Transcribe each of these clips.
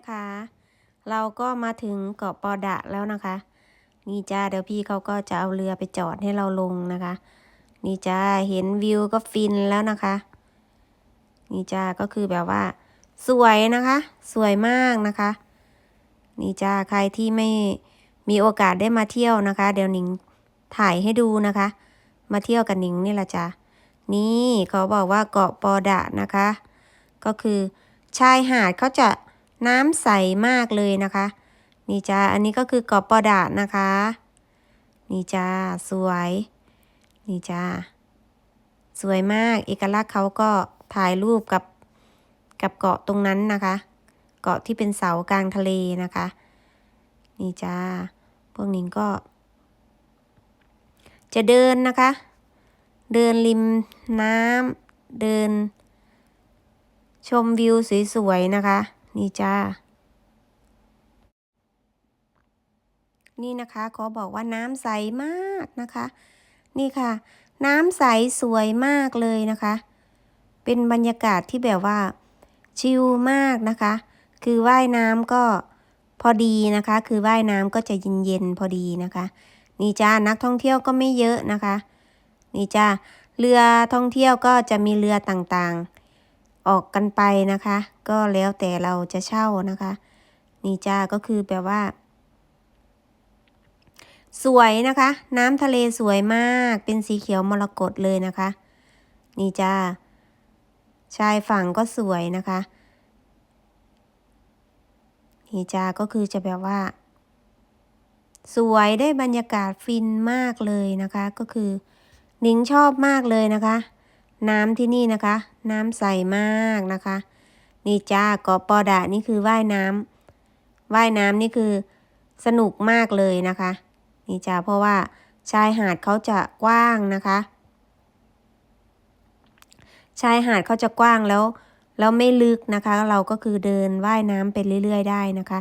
นะคะ เราก็มาถึงเกาะปอดะแล้วนะคะ นี่จ้าเดี๋ยวพี่เขาก็จะเอาเรือไปจอดให้เราลงนะคะ นี่จ้าเห็นวิวก็ฟินแล้วนะคะ นี่จ้าก็คือแบบว่า สวยนะคะ สวยมากนะคะ นี่จ้าใครที่ไม่มีโอกาสได้มาเที่ยวนะคะ เดี๋ยวหนิงถ่ายให้ดูนะคะ มาเที่ยวกับหนิงนี่แหละจ้านี่เขาบอกว่าเกาะปอดะนะคะ ก็คือชายหาดเขาจะ น้ำใสมากเลยนะคะ นี่จ้าอันนี้ก็คือเกาะปอดะนะคะ นี่จ้าสวย นี่จ้าสวยมากเอกลักษณ์เขาก็ถ่ายรูปกับกับเกาะตรงนั้นนะคะ เกาะที่เป็นเสากลางทะเลนะคะ นี่จ้าพวกนิงก็ จะเดินนะคะ เดินริมน้ำเดิน ชมวิวสวยๆนะคะ นี่จ้า นี่นะคะขอบอกว่าน้ำใสมากนะคะ นี่ค่ะ น้ำใสสวยมากเลยนะคะ เป็นบรรยากาศที่แบบว่าชิลมากนะคะ คือว่ายน้ำก็พอดีนะคะ คือว่ายน้ำก็จะเย็นๆพอดีนะคะ นี่จ้านักท่องเที่ยวก็ไม่เยอะนะคะ นี่จ้าเรือท่องเที่ยวก็จะมีเรือต่างๆ ออกกันไปนะคะ ก็แล้วแต่เราจะเช่านะคะ นี่จ้าก็คือแบบว่า สวยนะคะ น้ำทะเลสวยมากเป็นสีเขียวมรกตเลยนะคะ นี่จ้าชายฝั่งก็สวยนะคะ นี่จ้าก็คือจะแบบว่า สวยได้บรรยากาศฟินมากเลยนะคะ ก็คือ นิงชอบมากเลยนะคะ น้ำที่นี่นะคะ น้ำใสมากนะคะ นี่จ้าเกาะปอดะนี่คือว่ายน้ำว่ายน้ำนี่คือสนุกมากเลยนะคะ นี่จ้าเพราะว่าชายหาดเขาจะกว้างนะคะ ชายหาดเขาจะกว้างแล้วแล้วไม่ลึกนะคะ เราก็คือเดินว่ายน้ำไปเรื่อย ๆ ได้นะคะ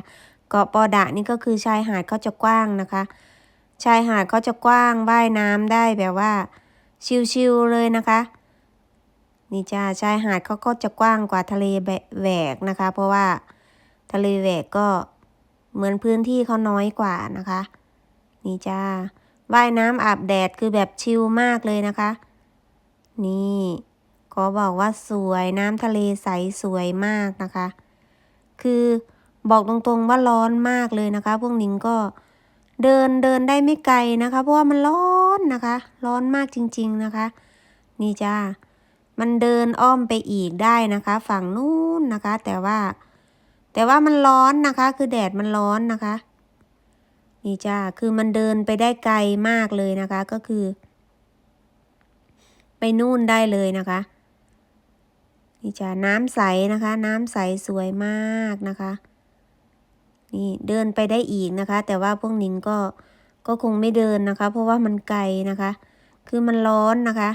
เกาะปอดะนี่ก็คือชายหาดเขาจะกว้างนะคะ ชายหาดเขาจะกว้างว่ายน้ำได้แบบว่า ชิวๆเลยนะคะ นี่จ้าชายหาดเขาก็จะกว้างกว่าทะเลแหวกนะคะ เพราะว่าทะเลแหวกก็เหมือนพื้นที่เขาน้อยกว่านะคะ นี่จ้าว่ายน้ำอาบแดดคือแบบชิลมากเลยนะคะ นี่ขอบอกว่าสวยน้ำทะเลใสสวยมากนะคะ คือบอกตรงๆว่าร้อนมากเลยนะคะ พวกนิงก็เดินเดินได้ไม่ไกลนะคะ เพราะว่ามันร้อนนะคะ ร้อนมากจริง ๆนะคะ นี่จ้า มันเดินอ้อมไปอีกได้นะคะ ฝั่งนู้นนะคะ แต่ว่า แต่ว่ามันร้อนนะคะ คือแดดมันร้อนนะคะ นี่จ้าคือมันเดินไปได้ไกลมากเลยนะคะ ก็คือ ไปนู่นได้เลยนะคะ นี่จ้าน้ำใสนะคะ น้ำใสสวยมากนะคะ นี่เดินไปได้อีกนะคะ แต่ว่าพวกนิงก็ก็คงไม่เดินนะคะ เพราะว่ามันไกลนะคะ คือมันร้อนนะคะ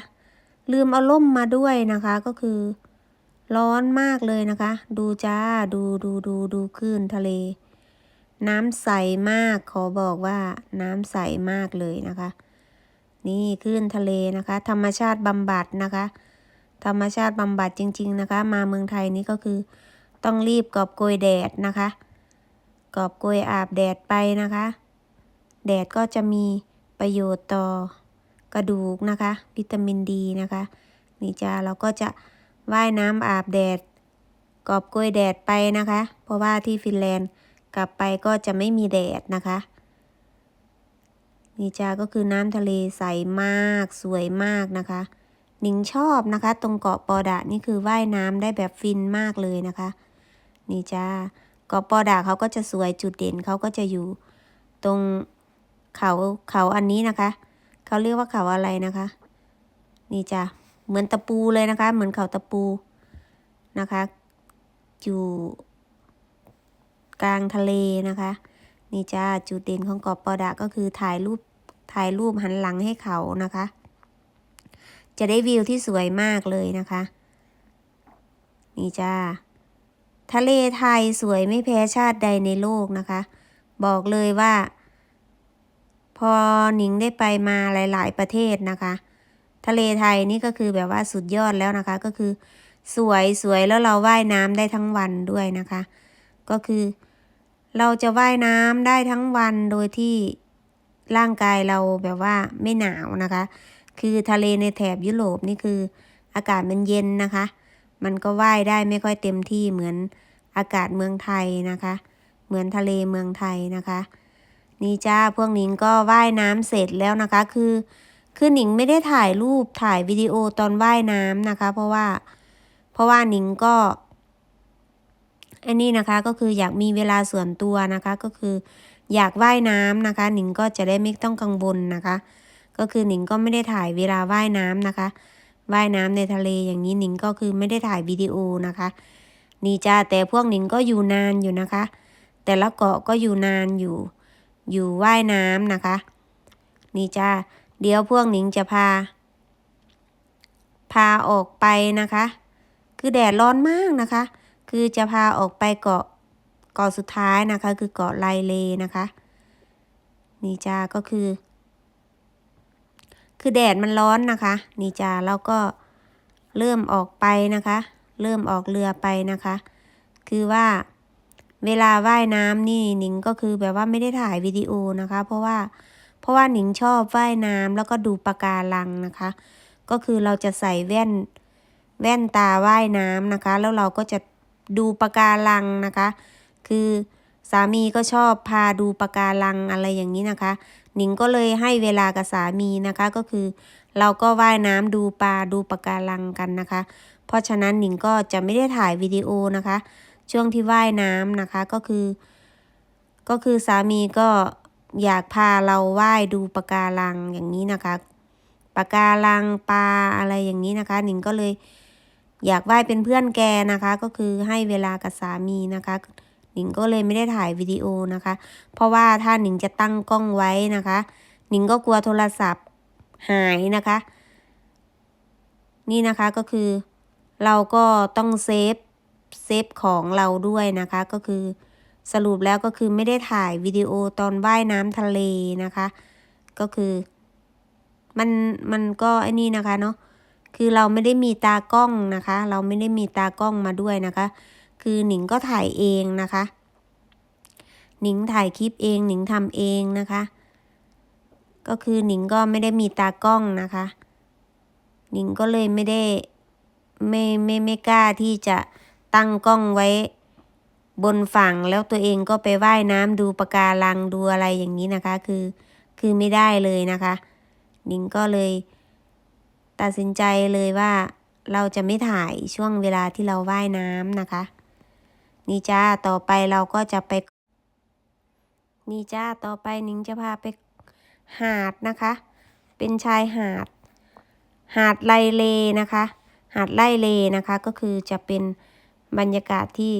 ลืมเอาล่มมาด้วยนะคะก็คือ ร้อนมากเลยนะคะ ดูจ้าดูดูดูดูคลื่นทะเล น้ำใสมากขอบอกว่าน้ำใสมากเลยนะคะ นี่คลื่นทะเลนะคะ ธรรมชาติบำบัดนะคะ ธรรมชาติบำบัดจริง ๆ นะคะ มาเมืองไทยนี่ก็คือต้องรีบกอบโกยแดดนะคะ กอบโกยอาบแดดไปนะคะ แดดก็จะมีประโยชน์ต่อ กระดูกนะคะ วิตามินดีนะคะ นี่จ้าเราก็จะว่ายน้ำอาบแดดกอบโกยแดดไปนะคะ เพราะว่าที่ฟินแลนด์กลับไปก็จะไม่มีแดดนะคะ นี่จ้าก็คือน้ำทะเลใสมากสวยมากนะคะหนิงชอบนะคะ ตรงเกาะปอดะนี่คือว่ายน้ำได้แบบฟินมากเลยนะคะ นี่จ้าเกาะปอดะเขาก็จะสวยจุดเด่นเขาก็จะอยู่ตรงเขาเขาอันนี้นะคะ เขาเรียกว่าเขาอะไรนะคะ นี่จ้าเหมือนตะปูเลยนะคะ เหมือนเขาตะปูนะคะ อยู่กลางทะเลนะคะ นี่จ้าจุดเด่นของเกาะปอดะก็คือถ่ายรูปถ่ายรูปหันหลังให้เขานะคะ จะได้วิวที่สวยมากเลยนะคะ นี่จ้าทะเลไทยสวยไม่แพ้ชาติใดในโลกนะคะ บอกเลยว่า พอหนิงได้ไปมาหลาย ๆ ประเทศนะคะ ทะเลไทยนี่ก็คือแบบว่าสุดยอดแล้วนะคะ ก็คือสวยสวยแล้วเราว่ายน้ำได้ทั้งวันด้วยนะคะ ก็คือเราจะว่ายน้ำได้ทั้งวันโดยที่ร่างกายเราแบบว่าไม่หนาวนะคะ คือทะเลในแถบยุโรปนี่คืออากาศมันเย็นนะคะ มันก็ว่ายได้ไม่ค่อยเต็มที่เหมือนอากาศเมืองไทยนะคะ เหมือนทะเลเมืองไทยนะคะ นี่จ้าพวกนิงก็ว่ายน้ำเสร็จแล้วนะคะ คือ คือหนิงไม่ได้ถ่ายรูปถ่ายวิดีโอตอนว่ายน้ำนะคะ เพราะว่า เพราะว่าหนิงก็อันนี้นะคะก็คืออยากมีเวลาส่วนตัวนะคะ ก็คืออยากว่ายน้ำนะคะ หนิงก็จะได้ไม่ต้องกังวลนะคะ ก็คือหนิงก็ไม่ได้ถ่ายเวลาว่ายน้ำนะคะ ว่ายน้ำในทะเลอย่างนี้หนิงก็คือไม่ได้ถ่ายวิดีโอนะคะ นี่จ้าแต่พวกหนิงก็อยู่นานอยู่นะคะ แต่ละเกาะก็อยู่นานอยู่ อยู่ว่ายน้ำนะคะ นี่จ้าเดี๋ยวพวกหนิงจะพา พาออกไปนะคะ คือแดดร้อนมากนะคะ คือจะพาออกไปเกาะเกาะสุดท้ายนะคะ คือเกาะไลเลนะคะ นี่จ้าก็คือ คือแดดมันร้อนนะคะ นี่จ้าแล้วก็เริ่มออกไปนะคะ เริ่มออกเรือไปนะคะ คือว่า เวลาว่ายน้ำนี่หนิงก็คือแบบว่าไม่ได้ถ่ายวิดีโอนะคะ เพราะว่าเพราะว่าหนิงชอบว่ายน้ำแล้วก็ดูปะการังนะคะ ก็คือเราจะใส่แว่นแว่นตาว่ายน้ำนะคะ แล้วเราก็จะดูปะการังนะคะ คือสามีก็ชอบพาดูปะการังอะไรอย่างนี้นะคะ หนิงก็เลยให้เวลากับสามีนะคะก็คือ เราก็ว่ายน้ำดูปลาดูปะการังกันนะคะ เพราะฉะนั้นหนิงก็จะไม่ได้ถ่ายวิดีโอนะคะ ช่วงที่ว่ายน้ำนะคะก็คือ ก็คือสามีก็อยากพาเราว่ายดูปะการังอย่างนี้นะคะปะการังปลาอะไรอย่างนี้นะคะ หนิงก็เลยอยากว่ายเป็นเพื่อนแกนะคะ ก็คือให้เวลากับสามีนะคะ หนิงก็เลยไม่ได้ถ่ายวิดีโอนะคะ เพราะว่าถ้าหนิงจะตั้งกล้องไว้นะคะ หนิงก็กลัวโทรศัพท์หายนะคะ นี่นะคะก็คือเราก็ต้องเซฟ เซฟของเราด้วยนะคะ ก็คือสรุปแล้วก็คือไม่ได้ถ่ายวิดีโอตอนว่ายน้ำทะเลนะคะ ก็คือ มันมันก็ไอ้นี่นะคะเนาะคือเราไม่ได้มีตากล้องนะคะ เราไม่ได้มีตากล้องมาด้วยนะคะ คือหนิงก็ถ่ายเองนะคะ หนิงถ่ายคลิปเองหนิงทำเองนะคะ ก็คือหนิงก็ไม่ได้มีตากล้องนะคะ หนิงก็เลยไม่ได้ไม่ไม่ไม่กล้าที่จะ ตั้งกล้องไว้บนฝั่งแล้วตัวเองก็ไปว่ายน้ำดูปะการังดูอะไรอย่างนี้นะคะ คือคือไม่ได้เลยนะคะ นิงก็เลย ตัดสินใจเลยว่าเราจะไม่ถ่ายช่วงเวลาที่เราว่ายน้ำนะคะ นี่จ้าต่อไปเราก็จะไป นี่จ้าต่อไปนิงจะพาไปหาดนะคะ เป็นชายหาด หาดไลเลนะคะ หาดไลเลนะคะก็คือจะเป็น บรรยากาศที่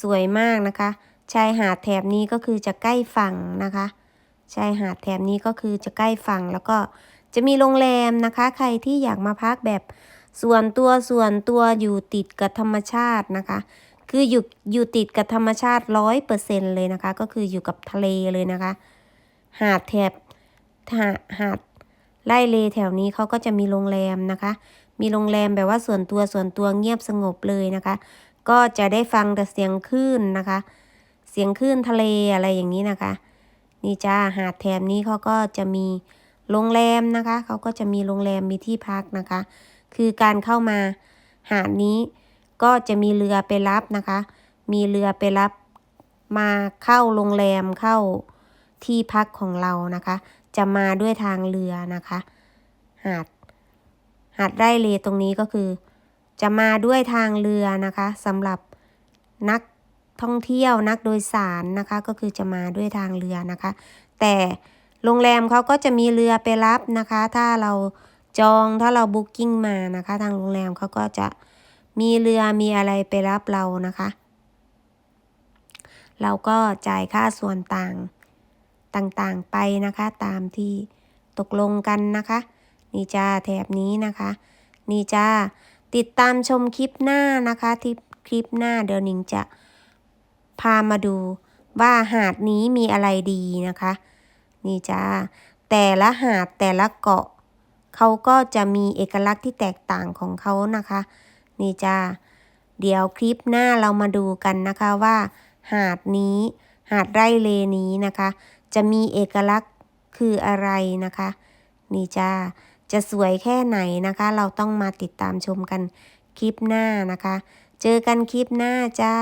สวยมากนะคะ ชายหาดแถบนี้ก็คือจะใกล้ฝั่งนะคะ ชายหาดแถบนี้ก็คือจะใกล้ฝั่งแล้วก็จะมีโรงแรมนะคะ ใครที่อยากมาพักแบบส่วนตัวส่วนตัวอยู่ติดกับธรรมชาตินะคะ คืออยู่อยู่ติดกับธรรมชาติร้อยเปอร์เซ็นเลยนะคะ ก็คืออยู่กับทะเลเลยนะคะ หาดแถบหาหาดไล่เลแถวนี้เขาก็จะมีโรงแรมนะคะ มีโรงแรมแบบว่าส่วนตัวส่วนตัวเงียบสงบเลยนะคะ ก็จะได้ฟังแต่เสียงคลื่นนะคะ เสียงคลื่นทะเลอะไรอย่างนี้นะคะ นี่จ้าหาดแถบนี้เขาก็จะมีโรงแรมนะคะ เขาก็จะมีโรงแรมมีที่พักนะคะ คือการเข้ามาหาดนี้ก็จะมีเรือไปรับนะคะ มีเรือไปรับมาเข้าโรงแรมเข้าที่พักของเรานะคะ จะมาด้วยทางเรือนะคะ หาดหาดไร่เลตรงนี้ก็คือ จะมาด้วยทางเรือนะคะสำหรับนักท่องเที่ยวนักโดยสารนะคะ ก็คือจะมาด้วยทางเรือนะคะ แต่โรงแรมเขาก็จะมีเรือไปรับนะคะ ถ้าเราจองถ้าเราบุ๊กิ้งมานะคะ ทางโรงแรมเขาก็จะมีเรือมีอะไรไปรับเรานะคะ เราก็จ่ายค่าส่วนต่างต่างๆไปนะคะ ตามที่ตกลงกันนะคะ นี่จ้าแถบนี้นะคะ นี่จ้า ติดตามชมคลิปหน้านะคะที่คลิปหน้าเดี๋ยวหนิงจะพามาดูว่าหาดนี้มีอะไรดีนะคะ นี่จ้าแต่ละหาดแต่ละเกาะเขาก็จะมีเอกลักษณ์ที่แตกต่างของเขานะคะ นี่จ้าเดี๋ยวคลิปหน้าเรามาดูกันนะคะว่า หาดนี้ หาดไร่เลนี้นะคะ จะมีเอกลักษณ์คืออะไรนะคะ นี่จ้า จะสวยแค่ไหนนะคะ เราต้องมาติดตามชมกันคลิปหน้านะคะ เจอกันคลิปหน้าจ้า